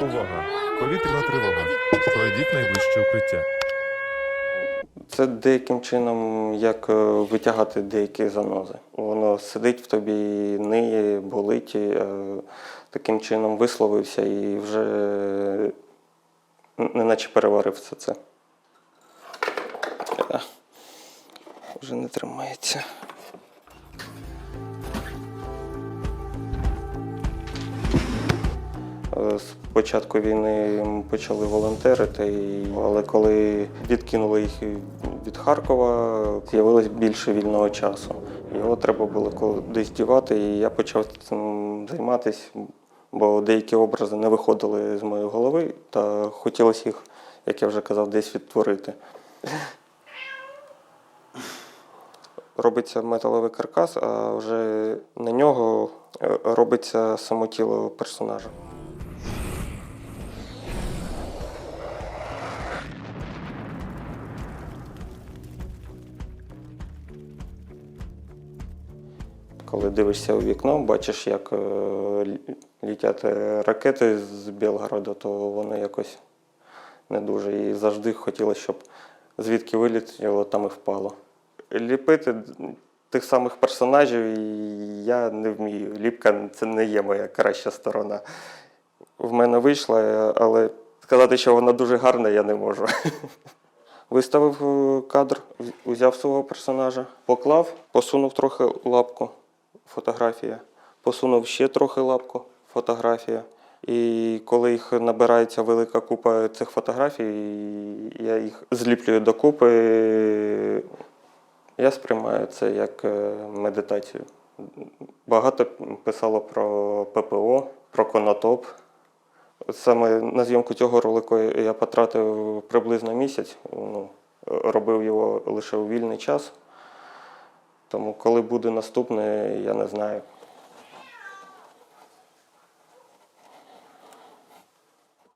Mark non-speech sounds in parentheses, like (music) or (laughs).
Увага! Повітряна тривога. Пройдіть найближче укриття. Це деяким чином як е, витягати деякі занози. Воно сидить в тобі, ниє, болить, е, таким чином висловився і вже е, неначе переварив все це. Вже не тримається. З початку війни почали волонтерити, але коли відкинули їх від Харкова, з'явилось більше вільного часу. Його треба було кудись дівати, і я почав цим займатися, бо деякі образи не виходили з моєї голови, та хотілося їх, як я вже казав, десь відтворити. Робиться металевий каркас, а вже на нього е, робиться само тіло персонажа. Коли дивишся у вікно, бачиш, як е, літять е, ракети з Білгорода, то воно якось не дуже. І завжди хотілося, щоб звідки вилітіло, там і впало. Ліпити тих самих персонажів я не вмію. Ліпка це не є моя краща сторона. В мене вийшла, але сказати, що вона дуже гарна, я не можу. (laughs) Виставив е, кадр, взяв свого персонажа, поклав, посунув трохи лапку, фотографія, посунув ще трохи лапку, фотографія. І коли їх набирається велика купа цих фотографій, я їх зліплюю докупи. Я сприймаю це як е, медитацію. Багато писало про ППО, про конотоп. Саме на зйомку цього ролику я потратив приблизно місяць. Ну, робив його лише у вільний час. Тому коли буде наступне, я не знаю.